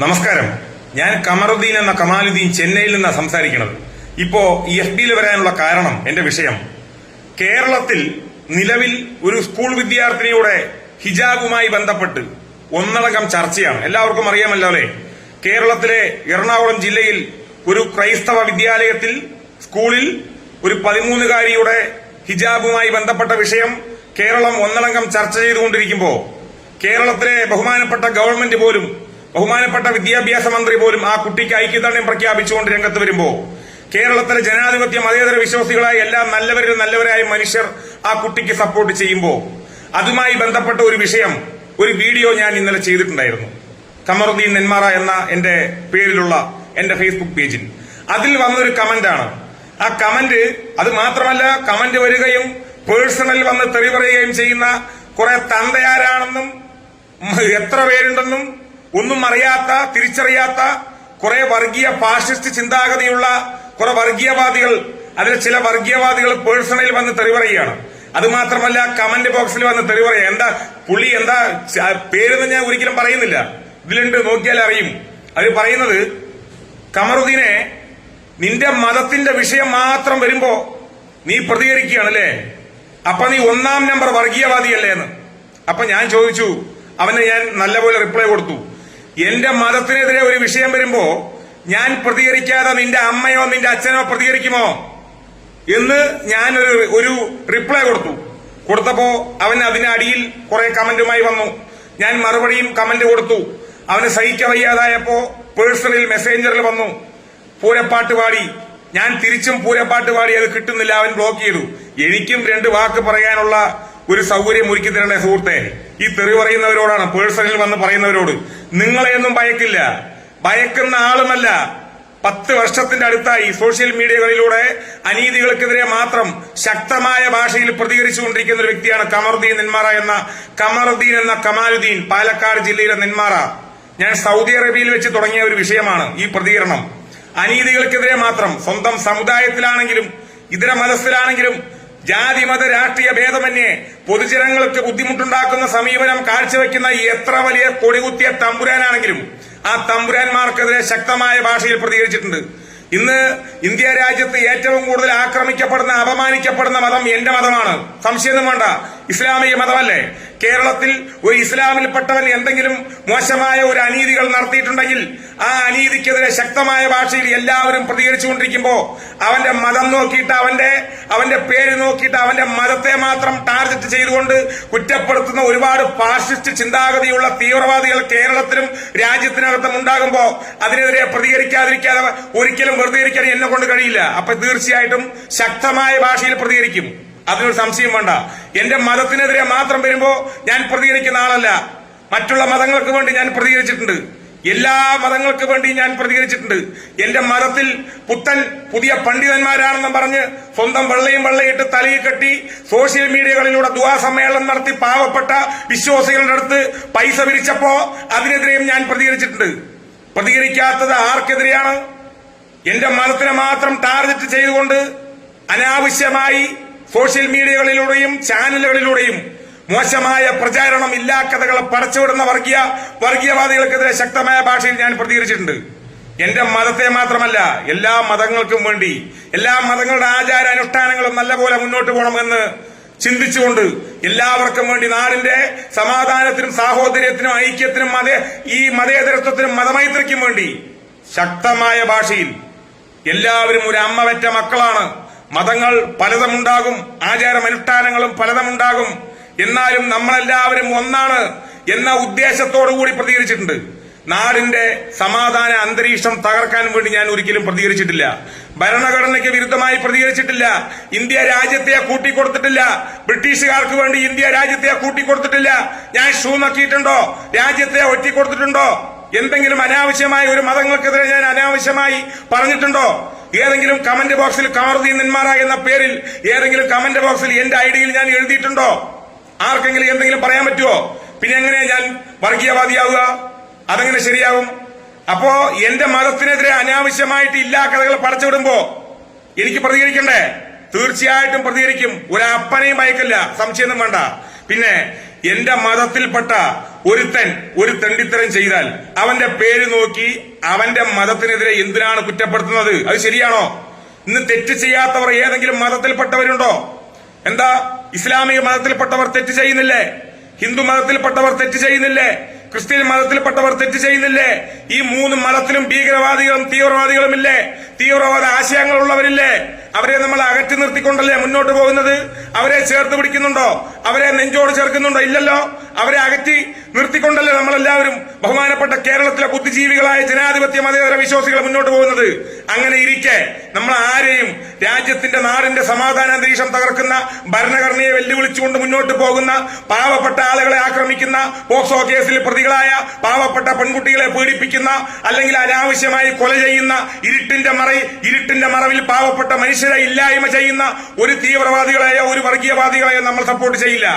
നമസ്കാരം. ഞാൻ കമറുദ്ദീൻ എന്ന കമാലുദ്ദീൻ ചെന്നൈയിൽ നിന്നാണ് സംസാരിക്കുന്നത് ഇപ്പോ ഈ എഫ് ബിയിൽ വരാനുള്ള കാരണം എന്റെ വിഷയം. കേരളത്തിൽ നിലവിൽ ഒരു സ്കൂൾ വിദ്യാർത്ഥിനിയുടെ ഹിജാബുമായി ബന്ധപ്പെട്ട് ഒന്നടങ്കം ചർച്ചയാണ്. എല്ലാവർക്കും അറിയാമല്ലോ അല്ലെ? കേരളത്തിലെ എറണാകുളം ജില്ലയിൽ ഒരു ക്രൈസ്തവ വിദ്യാലയത്തിൽ സ്കൂളിൽ ഒരു പതിമൂന്നുകാരിയുടെ ഹിജാബുമായി ബന്ധപ്പെട്ട വിഷയം കേരളം ഒന്നടങ്കം ചർച്ച ചെയ്തുകൊണ്ടിരിക്കുമ്പോൾ കേരളത്തിലെ ബഹുമാനപ്പെട്ട ഗവൺമെന്റ് പോലും ബഹുമാനപ്പെട്ട വിദ്യാഭ്യാസ മന്ത്രി പോലും ആ കുട്ടിക്ക് ഐക്യദാർഢ്യം പ്രഖ്യാപിച്ചുകൊണ്ട് രംഗത്ത് വരുമ്പോൾ കേരളത്തിലെ ജനാധിപത്യ മതേതര വിശ്വാസികളായ എല്ലാ നല്ലവരിലും നല്ലവരായ മനുഷ്യർ ആ കുട്ടിക്ക് സപ്പോർട്ട് ചെയ്യുമ്പോൾ അതുമായി ബന്ധപ്പെട്ട ഒരു വിഷയം ഒരു വീഡിയോ ഞാൻ ഇന്നലെ ചെയ്തിട്ടുണ്ടായിരുന്നു. കമറുദ്ദീൻ നെന്മാറ എന്ന എന്റെ പേരിലുള്ള എന്റെ ഫേസ്ബുക്ക് പേജിൽ. അതിൽ വന്നൊരു ആണ്. ആ കമന്റ് അത് മാത്രമല്ല കമന്റ് വരികയും പേഴ്സണൽ വന്ന് തെറി ചെയ്യുന്ന കുറെ തന്തയാരാണെന്നും എത്ര പേരുണ്ടെന്നും ഒന്നും അറിയാത്ത തിരിച്ചറിയാത്ത കുറെ വർഗീയ ഫാഷിസ്റ്റ് ചിന്താഗതിയുള്ള കുറെ വർഗീയവാദികൾ അതിൽ ചില വർഗീയവാദികൾ പേഴ്സണലിൽ വന്ന് തെറി പറയുകയാണ് അത് മാത്രമല്ല കമന്റ് ബോക്സിൽ വന്ന് തെറി പറയുക എന്താ പുള്ളി എന്താ പേര് ഞാൻ ഒരിക്കലും പറയുന്നില്ല. ഇതിലുണ്ട് നോക്കിയാൽ അറിയും. അത് പറയുന്നത് കമറുദ്ദീനെ നിന്റെ മതത്തിന്റെ വിഷയം മാത്രം വരുമ്പോ നീ പ്രതികരിക്കുകയാണല്ലേ അപ്പൊ നീ ഒന്നാം നമ്പർ വർഗീയവാദിയല്ലേ എന്ന് അപ്പൊ ഞാൻ ചോദിച്ചു അവന് ഞാൻ നല്ലപോലെ റിപ്ലൈ കൊടുത്തു. എന്റെ മതത്തിനെതിരെ ഒരു വിഷയം വരുമ്പോ ഞാൻ പ്രതികരിക്കാതെ നിന്റെ അമ്മയോ നിന്റെ അച്ഛനോ പ്രതികരിക്കുമോ? എന്ന് ഞാൻ ഒരു ഒരു റിപ്ലൈ കൊടുത്തു. കൊടുത്തപ്പോ അവൻ അതിന് അടിയിൽ കുറെ കമന്റുമായി വന്നു. ഞാൻ മറുപടിയും കമന്റ് കൊടുത്തു. അവന് സഹിക്ക വയ്യാതായപ്പോ പേഴ്സണൽ മെസ്സേഞ്ചറിൽ വന്നു. പൂരപ്പാട്ട് പാടി. ഞാൻ തിരിച്ചും പൂരപ്പാട്ട് പാടി അത് കിട്ടുന്നില്ല. അവൻ ബ്ലോക്ക് ചെയ്തു. എനിക്കും രണ്ട് വാക്ക് പറയാനുള്ള ഒരു സൗകര്യം ഒരുക്കി തരേണ്ട സുഹൃത്തെ. ഈ തെറി പറയുന്നവരോടാണ് പേഴ്സണലിൽ വന്ന് പറയുന്നവരോട്. നിങ്ങളെയൊന്നും ഭയക്കില്ല. ഭയക്കുന്ന ആളുമല്ല. പത്ത് വർഷത്തിന്റെ അടുത്തായി സോഷ്യൽ മീഡിയകളിലൂടെ അനീതികൾക്കെതിരെ മാത്രം ശക്തമായ ഭാഷയിൽ പ്രതികരിച്ചുകൊണ്ടിരിക്കുന്ന ഒരു വ്യക്തിയാണ് കമറുദ്ദീൻ നെന്മാറ എന്ന കമറുദ്ദീൻ എന്ന കമാലുദ്ദീൻ പാലക്കാട് ജില്ലയിലെ നെന്മാറ ഞാൻ സൗദി അറേബ്യയിൽ വെച്ച് തുടങ്ങിയ ഒരു വിഷയമാണ് ഈ പ്രതികരണം. അനീതികൾക്കെതിരെ മാത്രം സ്വന്തം സമുദായത്തിലാണെങ്കിലും ഇതര മതസ്ഥിലാണെങ്കിലും ജാതി മത രാഷ്ട്രീയ ഭേദമന്യേ പൊതുജനങ്ങൾക്ക് ബുദ്ധിമുട്ടുണ്ടാക്കുന്ന സമീപനം കാഴ്ചവെക്കുന്ന എത്ര വലിയ കൊടികുത്തിയ തമ്പുരാനാണെങ്കിലും ആ തമ്പുരാന്മാർക്കെതിരെ ശക്തമായ ഭാഷയിൽ പ്രതികരിച്ചിട്ടുണ്ട്. ഇന്ന് ഇന്ത്യ രാജ്യത്ത് ഏറ്റവും കൂടുതൽ ആക്രമിക്കപ്പെടുന്ന അപമാനിക്കപ്പെടുന്ന മതം എന്റെ മതമാണ്. സംശയമൊന്നും വേണ്ട. ഇസ്ലാമിക മതമല്ലേ? കേരളത്തിൽ ഒരു ഇസ്ലാമിൽപ്പെട്ടവൻ എന്തെങ്കിലും മോശമായ ഒരു അനീതികൾ നടത്തിയിട്ടുണ്ടെങ്കിൽ ആ അനീതിക്കെതിരെ ശക്തമായ ഭാഷയിൽ എല്ലാവരും പ്രതികരിച്ചുകൊണ്ടിരിക്കുമ്പോൾ അവന്റെ മതം നോക്കിയിട്ട് അവന്റെ അവന്റെ പേര് നോക്കിയിട്ട് അവന്റെ മതത്തെ മാത്രം ടാർഗറ്റ് ചെയ്തുകൊണ്ട് കുറ്റപ്പെടുത്തുന്ന ഒരുപാട് ഫാഷിസ്റ്റ് ചിന്താഗതിയുള്ള തീവ്രവാദികൾ കേരളത്തിലും രാജ്യത്തിനകത്തും ഉണ്ടാകുമ്പോൾ അതിനെതിരെ പ്രതികരിക്കാതിരിക്കാതെ ഒരിക്കലും വെറുതെ എന്നെ കൊണ്ട് കഴിയില്ല. അപ്പൊ തീർച്ചയായിട്ടും ശക്തമായ ഭാഷയിൽ പ്രതികരിക്കും. അതിനൊരു സംശയം വേണ്ട. എന്റെ മതത്തിനെതിരെ മാത്രം വരുമ്പോ ഞാൻ പ്രതികരിക്കുന്ന ആളല്ല. മറ്റുള്ള മതങ്ങൾക്ക് വേണ്ടി ഞാൻ പ്രതികരിച്ചിട്ടുണ്ട്. എല്ലാ മതങ്ങൾക്ക് വേണ്ടി ഞാൻ പ്രതികരിച്ചിട്ടുണ്ട്. എന്റെ മതത്തിൽ പുത്തൻ പുതിയ പണ്ഡിതന്മാരാണെന്ന് പറഞ്ഞ് സ്വന്തം വെള്ളയും വെള്ളയിട്ട് തലയിൽ കെട്ടി സോഷ്യൽ മീഡിയകളിലൂടെ ദുവാ സമ്മേളനം നടത്തി പാവപ്പെട്ട വിശ്വാസികളുടെ അടുത്ത് പൈസ പിരിച്ചപ്പോ അതിനെതിരെയും ഞാൻ പ്രതികരിച്ചിട്ടുണ്ട്. പ്രതികരിക്കാത്തത് ആർക്കെതിരെയാണ്? എന്റെ മതത്തിനെ മാത്രം ടാർഗറ്റ് ചെയ്തുകൊണ്ട് അനാവശ്യമായി സോഷ്യൽ മീഡിയകളിലൂടെയും ചാനലുകളിലൂടെയും മോശമായ പ്രചാരണം ഇല്ലാ കഥകളെ പടച്ചുവിടുന്ന വർഗീയ വർഗീയവാദികൾക്കെതിരെ ശക്തമായ ഭാഷയിൽ ഞാൻ പ്രതികരിച്ചിട്ടുണ്ട്. എന്റെ മതത്തെ മാത്രമല്ല എല്ലാ മതങ്ങൾക്കും വേണ്ടി എല്ലാ മതങ്ങളുടെ ആചാര അനുഷ്ഠാനങ്ങളും നല്ലപോലെ മുന്നോട്ട് പോകണമെന്ന് ചിന്തിച്ചുകൊണ്ട് എല്ലാവർക്കും വേണ്ടി നാടിന്റെ സമാധാനത്തിനും സാഹോദര്യത്തിനും ഐക്യത്തിനും മത ഈ മതേതരത്വത്തിനും മതമൈത്രിക്കും വേണ്ടി ശക്തമായ ഭാഷയിൽ എല്ലാവരും ഒരു അമ്മ മക്കളാണ്. മതങ്ങൾ പലതുമുണ്ടാകും ആചാരം അനുഷ്ഠാനങ്ങളും പലതുമുണ്ടാകും. എന്നാലും നമ്മളെല്ലാവരും ഒന്നാണ് എന്ന ഉദ്ദേശത്തോടു കൂടി പ്രതികരിച്ചിട്ടുണ്ട്. നാടിന്റെ സമാധാന അന്തരീക്ഷം തകർക്കാൻ വേണ്ടി ഞാൻ ഒരിക്കലും പ്രതികരിച്ചിട്ടില്ല. ഭരണഘടനയ്ക്ക് വിരുദ്ധമായി പ്രതികരിച്ചിട്ടില്ല. ഇന്ത്യ രാജ്യത്തെ കൂട്ടിക്കൊടുത്തിട്ടില്ല. ബ്രിട്ടീഷുകാർക്ക് വേണ്ടി ഇന്ത്യ രാജ്യത്തെ കൂട്ടിക്കൊടുത്തിട്ടില്ല. ഞാൻ ഷൂ നക്കിയിട്ടുണ്ടോ? രാജ്യത്തെ ഒറ്റിക്കൊടുത്തിട്ടുണ്ടോ? എന്തെങ്കിലും അനാവശ്യമായ ഒരു മതങ്ങൾക്കെതിരെ ഞാൻ അനാവശ്യമായി പറഞ്ഞിട്ടുണ്ടോ? ഏതെങ്കിലും കമന്റ് ബോക്സിൽ കമറുദ്ദീൻ നെന്മാറ എന്ന പേരിൽ ഏതെങ്കിലും കമന്റ് ബോക്സിൽ എന്റെ ഐഡിയിൽ ഞാൻ എഴുതിയിട്ടുണ്ടോ? ആർക്കെങ്കിലും എന്തെങ്കിലും പറയാൻ പറ്റുമോ പിന്നെ എങ്ങനെയാ ഞാൻ വർഗീയവാദിയാവുക? അതെങ്ങനെ ശരിയാവും? അപ്പോ എന്റെ മതത്തിനെതിരെ അനാവശ്യമായിട്ട് ഇല്ലാ കഥകൾ പടച്ചുവിടുമ്പോ എനിക്ക് പ്രതികരിക്കണ്ടേ? തീർച്ചയായിട്ടും പ്രതികരിക്കും. ഒരു അപ്പനെയും അയക്കില്ല. സംശയമൊന്നും വേണ്ട. പിന്നെ എന്റെ മതത്തിൽപ്പെട്ട ഒരുത്തൻ ഒരു തെണ്ടിത്തരം ചെയ്താൽ അവന്റെ പേര് നോക്കി അവന്റെ മതത്തിനെതിരെ എന്തിനാണ് കുറ്റപ്പെടുത്തുന്നത്? അത് ശരിയാണോ? ഇന്ന് തെറ്റ് ചെയ്യാത്തവർ ഏതെങ്കിലും മതത്തിൽപ്പെട്ടവരുണ്ടോ? എന്താ? ഇസ്ലാമിക മതത്തിൽപ്പെട്ടവർ തെറ്റ് ചെയ്യുന്നില്ലേ? ഹിന്ദു മതത്തിൽപ്പെട്ടവർ തെറ്റ് ചെയ്യുന്നില്ലേ? ക്രിസ്ത്യൻ മതത്തിൽപ്പെട്ടവർ തെറ്റ് ചെയ്യുന്നില്ലേ? ഈ മൂന്ന് മതത്തിലും ഭീകരവാദികളും തീവ്രവാദികളും ഇല്ലേ തീവ്രവാദ ആശയങ്ങളുള്ളവരില്ലേ? അവരെ നമ്മൾ അകറ്റി നിർത്തിക്കൊണ്ടല്ലേ മുന്നോട്ട് പോകുന്നത്? അവരെ ചേർത്ത് പിടിക്കുന്നുണ്ടോ? അവരെ നെഞ്ചോട് ചേർക്കുന്നുണ്ടോ? ഇല്ലല്ലോ. അവരെ അകറ്റി നിർത്തിക്കൊണ്ടല്ലേ നമ്മളെല്ലാവരും ബഹുമാനപ്പെട്ട കേരളത്തിലെ ബുദ്ധിജീവികളായ ജനാധിപത്യ മതേതര വിശ്വാസികൾ മുന്നോട്ട് പോകുന്നത്? അങ്ങനെ ഇരിക്കെ നമ്മൾ ആരെയും രാജ്യത്തിന്റെ നാടിന്റെ സമാധാന അന്തരീക്ഷം തകർക്കുന്ന ഭരണഘടനയെ വെല്ലുവിളിച്ചുകൊണ്ട് മുന്നോട്ട് പോകുന്ന പാവപ്പെട്ട ആളുകളെ ആക്രമിക്കുന്ന പോക്സോ കേസിൽ പ്രതികളായ പാവപ്പെട്ട പെൺകുട്ടികളെ പീഡിപ്പിക്കുന്ന അല്ലെങ്കിൽ അനാവശ്യമായി കൊല ചെയ്യുന്ന ഇരുട്ടിന്റെ മറ ഇരുട്ടിന്റെ മറവിൽ പാവപ്പെട്ട മനുഷ്യരെ ഇല്ലായ്മ ചെയ്യുന്ന ഒരു തീവ്രവാദികളെയോ ഒരു വർഗീയവാദികളെയോ നമ്മൾ സപ്പോർട്ട് ചെയ്യില്ല.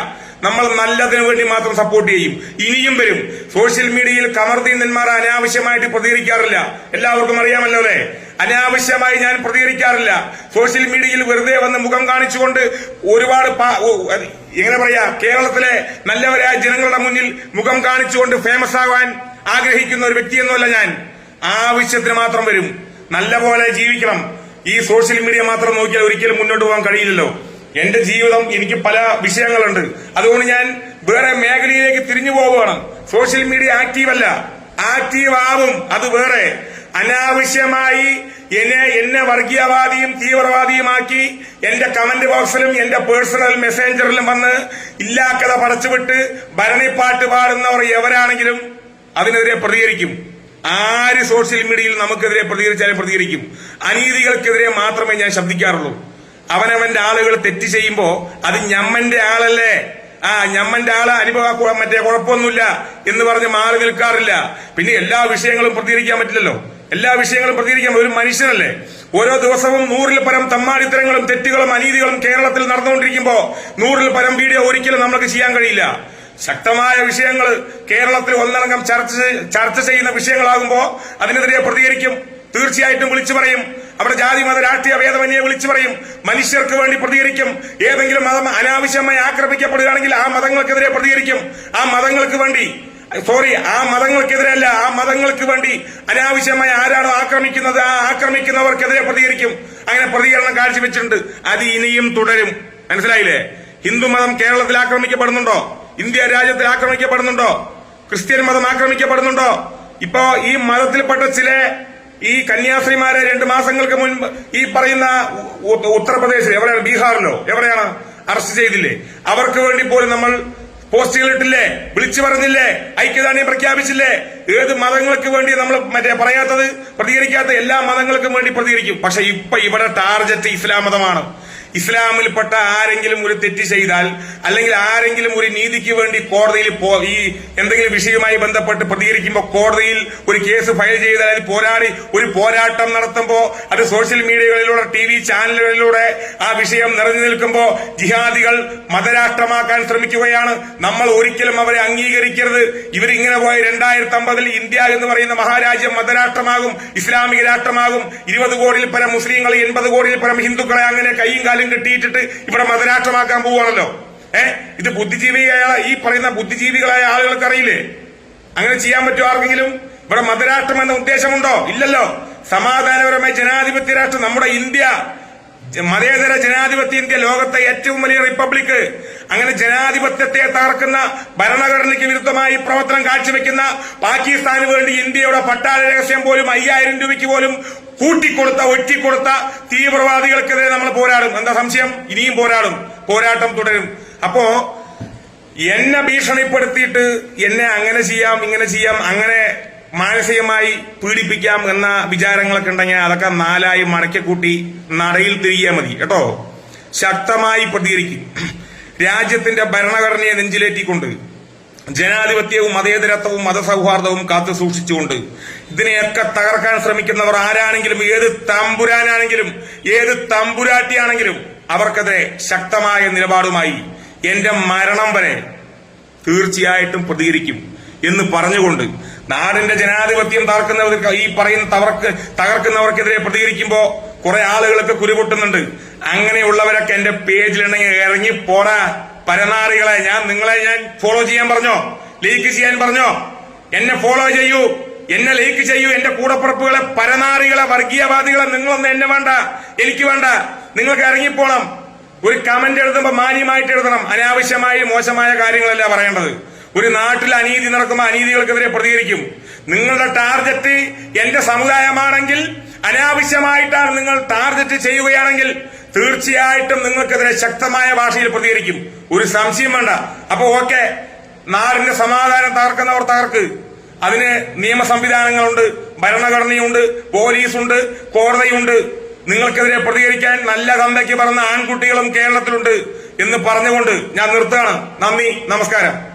നമ്മൾ നല്ലതിനു വേണ്ടി മാത്രം സപ്പോർട്ട് ചെയ്യും. ഇനിയും വരും. സോഷ്യൽ മീഡിയയിൽ കമർദീനന്മാർ അനാവശ്യമായിട്ട് പ്രതികരിക്കാറില്ല. എല്ലാവർക്കും അറിയാമല്ലോ അല്ലേ? അനാവശ്യമായി ഞാൻ പ്രതികരിക്കാറില്ല. സോഷ്യൽ മീഡിയയിൽ വെറുതെ വന്ന് മുഖം കാണിച്ചുകൊണ്ട് ഒരുപാട് എങ്ങനെ പറയാ? കേരളത്തിലെ നല്ലവരായ ജനങ്ങളുടെ മുന്നിൽ മുഖം കാണിച്ചുകൊണ്ട് ഫേമസ് ആവാൻ ആഗ്രഹിക്കുന്ന ഒരു വ്യക്തിയൊന്നുമല്ല ഞാൻ. ആവശ്യത്തിന് മാത്രം വരും. നല്ല പോലെ ജീവിക്കണം. ഈ സോഷ്യൽ മീഡിയ മാത്രം നോക്കിയാൽ ഒരിക്കലും മുന്നോട്ട് പോകാൻ കഴിയില്ലല്ലോ. എന്റെ ജീവിതം എനിക്ക് പല വിഷയങ്ങളുണ്ട്. അതുകൊണ്ട് ഞാൻ വേറെ മേഖലയിലേക്ക് തിരിഞ്ഞു പോവുകയാണ്. സോഷ്യൽ മീഡിയ ആക്റ്റീവ് അല്ല ആക്റ്റീവ് ആവും അത് വേറെ. അനാവശ്യമായി എന്നെ എന്നെ വർഗീയവാദിയും തീവ്രവാദിയുമാക്കി എന്റെ കമന്റ് ബോക്സിലും എന്റെ പേഴ്സണൽ മെസ്സേഞ്ചറിലും വന്ന് ഇല്ലാക്കഥ പടച്ചുവിട്ട് ഭരണിപ്പാട്ട് പാടുന്നവർ എവരാണെങ്കിലും അതിനെതിരെ പ്രതികരിക്കും. ആര് സോഷ്യൽ മീഡിയയിൽ നമുക്കെതിരെ പ്രതികരിച്ചാലും പ്രതികരിക്കും. അനീതികൾക്കെതിരെ മാത്രമേ ഞാൻ ശബ്ദിക്കാറുള്ളൂ. അവനവന്റെ ആളുകൾ തെറ്റ് ചെയ്യുമ്പോ അത് ഞമ്മന്റെ ആളല്ലേ? ആ ഞമ്മന്റെ ആൾ അനുഭവ മറ്റേ കുഴപ്പമൊന്നുമില്ല എന്ന് പറഞ്ഞ് മാറി നിൽക്കാറില്ല. പിന്നെ എല്ലാ വിഷയങ്ങളും പ്രതികരിക്കാൻ പറ്റില്ലല്ലോ. എല്ലാ വിഷയങ്ങളും പ്രതികരിക്കാൻ ഒരു മനുഷ്യനല്ലേ? ഓരോ ദിവസവും നൂറിൽ പരം തമ്മാടിത്തരങ്ങളും തെറ്റുകളും അനീതികളും കേരളത്തിൽ നടന്നുകൊണ്ടിരിക്കുമ്പോ നൂറിൽ പരം വീഡിയോ ഒരിക്കലും നമ്മൾക്ക് ചെയ്യാൻ കഴിയില്ല. ശക്തമായ വിഷയങ്ങൾ കേരളത്തിൽ ഒന്നടങ്കം ചർച്ച ചർച്ച ചെയ്യുന്ന വിഷയങ്ങളാകുമ്പോ അതിനെതിരെ പ്രതികരിക്കും. തീർച്ചയായിട്ടും വിളിച്ചു പറയും. അവിടെ ജാതി മത രാഷ്ട്രീയ ഭേദമന്യെ വിളിച്ചു പറയും. മനുഷ്യർക്ക് വേണ്ടി പ്രതികരിക്കും. ഏതെങ്കിലും മതം അനാവശ്യമായി ആക്രമിക്കപ്പെടുകയാണെങ്കിൽ ആ മതങ്ങൾക്കെതിരെ പ്രതികരിക്കും. ആ മതങ്ങൾക്ക് വേണ്ടി സോറി ആ മതങ്ങൾക്കെതിരല്ല ആ മതങ്ങൾക്ക് വേണ്ടി അനാവശ്യമായി ആരാണോ ആക്രമിക്കുന്നത് ആ ആക്രമിക്കുന്നവർക്കെതിരെ പ്രതികരിക്കും. അങ്ങനെ പ്രതികരണം കാഴ്ചവെച്ചിട്ടുണ്ട്. അത് ഇനിയും തുടരും. മനസ്സിലായില്ലേ? ഹിന്ദുമതം കേരളത്തിൽ ആക്രമിക്കപ്പെടുന്നുണ്ടോ? ഇന്ത്യ രാജ്യത്തിൽ ആക്രമിക്കപ്പെടുന്നുണ്ടോ? ക്രിസ്ത്യൻ മതം ആക്രമിക്കപ്പെടുന്നുണ്ടോ? ഇപ്പോ ഈ മതത്തിൽപ്പെട്ട ചില ഈ കന്യാസ്ത്രീമാരെ രണ്ട് മാസങ്ങൾക്ക് മുൻപ് ഈ പറയുന്ന ഉത്തർപ്രദേശിൽ എവിടെയാണ്? ബീഹാറിലോ? എവിടെയാണ്? അറസ്റ്റ് ചെയ്തില്ലേ? അവർക്ക് വേണ്ടി പോലും നമ്മൾ പോസ്റ്റുകൾ ഇട്ടില്ലേ വിളിച്ചു പറഞ്ഞില്ലേ? ഐക്യദാർഢ്യം പ്രഖ്യാപിച്ചില്ലേ? ഏത് മതങ്ങൾക്ക് വേണ്ടി നമ്മൾ മറ്റേ പറയാത്തത് പ്രതികരിക്കാത്ത എല്ലാ മതങ്ങൾക്കും വേണ്ടി പ്രതികരിക്കും. പക്ഷെ ഇപ്പൊ ഇവിടെ ടാർജറ്റ് ഇസ്ലാം മതമാണ്. ഇസ്ലാമിൽപ്പെട്ട ആരെങ്കിലും ഒരു തെറ്റ് ചെയ്താൽ അല്ലെങ്കിൽ ആരെങ്കിലും ഒരു നീതിക്ക് വേണ്ടി കോടതിയിൽ ഈ എന്തെങ്കിലും വിഷയവുമായി ബന്ധപ്പെട്ട് പ്രതികരിക്കുമ്പോൾ കോടതിയിൽ ഒരു കേസ് ഫയൽ ചെയ്താൽ അത് പോരാടി ഒരു പോരാട്ടം നടത്തുമ്പോൾ അത് സോഷ്യൽ മീഡിയകളിലൂടെ ടി വി ചാനലുകളിലൂടെ ആ വിഷയം നിറഞ്ഞു നിൽക്കുമ്പോൾ ജിഹാദികൾ മതരാഷ്ട്രമാക്കാൻ ശ്രമിക്കുകയാണ്. നമ്മൾ ഒരിക്കലും അവരെ അംഗീകരിക്കരുത്. ഇവരിങ്ങനെ പോയ രണ്ടായിരത്തി അമ്പതിൽ ഇന്ത്യ എന്ന് പറയുന്ന മഹാരാജ്യം മതരാഷ്ട്രമാകും ഇസ്ലാമിക രാഷ്ട്രമാകും. ഇരുപത് കോടിയിൽ പരം മുസ്ലിങ്ങൾ എൺപത് കോടിയിൽ പരം ഹിന്ദുക്കളെ അങ്ങനെ കൈയും കാലും കിട്ടിയിട്ടിട്ട് ഇവിടെ മതരാഷ്ട്രമാക്കാൻ പോവുകയാണല്ലോ. ഏ? ഇത് ബുദ്ധിജീവിയായ ഈ പറയുന്ന ബുദ്ധിജീവികളായ ആളുകൾക്ക് അറിയില്ലേ അങ്ങനെ ചെയ്യാൻ പറ്റുമോ ആർക്കെങ്കിലും? ഇവിടെ മതരാഷ്ട്രം എന്ന ഉദ്ദേശമുണ്ടോ? ഇല്ലല്ലോ. സമാധാനപരമായ ജനാധിപത്യ രാഷ്ട്രം നമ്മുടെ ഇന്ത്യ മതേതര ജനാധിപത്യ ഇന്ത്യ ലോകത്തെ ഏറ്റവും വലിയ റിപ്പബ്ലിക്. അങ്ങനെ ജനാധിപത്യത്തെ തകർക്കുന്ന ഭരണഘടനയ്ക്ക് വിരുദ്ധമായി പ്രവർത്തനം കാഴ്ചവെക്കുന്ന പാകിസ്ഥാന് വേണ്ടി ഇന്ത്യയുടെ പട്ടാള രഹസ്യം പോലും അയ്യായിരം രൂപയ്ക്ക് പോലും കൂട്ടിക്കൊടുത്ത ഒറ്റിക്കൊടുത്ത തീവ്രവാദികൾക്കെതിരെ നമ്മൾ പോരാടും. എന്താ സംശയം? ഇനിയും പോരാടും. പോരാട്ടം തുടരും. അപ്പോ എന്നെ ഭീഷണിപ്പെടുത്തിയിട്ട് എന്നെ അങ്ങനെ ചെയ്യാം ഇങ്ങനെ ചെയ്യാം അങ്ങനെ മാനസികമായി പീഡിപ്പിക്കാം എന്ന വിചാരങ്ങളൊക്കെ ഉണ്ടെങ്കിൽ അതൊക്കെ നാലായി മടക്കിക്കൂട്ടി നടയിൽ തിരികെ മതി. കേട്ടോ? ശക്തമായി പ്രതികരിക്കും. രാജ്യത്തിന്റെ ഭരണഘടനയെ നെഞ്ചിലേറ്റിക്കൊണ്ട് ജനാധിപത്യവും മതേതരത്വവും മതസൗഹാർദ്ദവും കാത്തു സൂക്ഷിച്ചുകൊണ്ട് ഇതിനെയൊക്കെ തകർക്കാൻ ശ്രമിക്കുന്നവർ ആരാണെങ്കിലും ഏത് തമ്പുരാനാണെങ്കിലും ഏത് തമ്പുരാട്ടിയാണെങ്കിലും അവർക്കെതിരെ ശക്തമായ നിലപാടുമായി എന്റെ മരണം വരെ തീർച്ചയായിട്ടും പ്രതികരിക്കും എന്ന് പറഞ്ഞുകൊണ്ട് നാടിന്റെ ജനാധിപത്യം തകർക്കുന്നവർക്ക് ഈ പറയുന്ന തവർക്ക് തകർക്കുന്നവർക്കെതിരെ പ്രതികരിക്കുമ്പോ കുറെ ആളുകളൊക്കെ കുരുപൊട്ടുന്നുണ്ട്. അങ്ങനെയുള്ളവരൊക്കെ എന്റെ പേജിലുണ്ടെങ്കിൽ ഇറങ്ങി പോടാ പരനാറികളെ ഞാൻ നിങ്ങളെ ഞാൻ ഫോളോ ചെയ്യാൻ പറഞ്ഞോ? ലീക്ക് ചെയ്യാൻ പറഞ്ഞോ? എന്നെ ഫോളോ ചെയ്യൂ. എന്നെ ലൈക്ക് ചെയ്യൂ. എന്റെ കൂടപ്പുറപ്പുകളെ പരനാറികളെ വർഗീയവാദികളെ നിങ്ങളൊന്നും എന്നെ വേണ്ട. എനിക്ക് വേണ്ട. നിങ്ങൾക്ക് ഇറങ്ങിപ്പോണം. ഒരു കമന്റ് എഴുതുമ്പോൾ മാന്യമായിട്ട് എഴുതണം. അനാവശ്യമായി മോശമായ കാര്യങ്ങളല്ല പറയേണ്ടത്. ഒരു നാട്ടിൽ അനീതി നടക്കുമ്പോൾ അനീതികൾക്കെതിരെ പ്രതികരിക്കും. നിങ്ങളുടെ ടാർഗറ്റ് എന്റെ സമുദായമാണെങ്കിൽ അനാവശ്യമായിട്ടാണ് നിങ്ങൾ ടാർഗറ്റ് ചെയ്യുകയാണെങ്കിൽ തീർച്ചയായിട്ടും നിങ്ങൾക്കെതിരെ ശക്തമായ ഭാഷയിൽ പ്രതികരിക്കും. ഒരു സംശയം വേണ്ട. അപ്പൊ ഓക്കെ നാടിന്റെ സമാധാനം തകർക്കുന്നവർ തകർക്ക്. അതിന് നിയമ സംവിധാനങ്ങളുണ്ട് ഭരണഘടനയുണ്ട് പോലീസുണ്ട് കോടതിയുണ്ട്. നിങ്ങൾക്കെതിരെ പ്രതികരിക്കാൻ നല്ല തന്തയ്ക്ക് പറഞ്ഞ ആൺകുട്ടികളും കേരളത്തിലുണ്ട് എന്ന് പറഞ്ഞുകൊണ്ട് ഞാൻ നിർത്തുകയാണ്. നന്ദി നമസ്കാരം.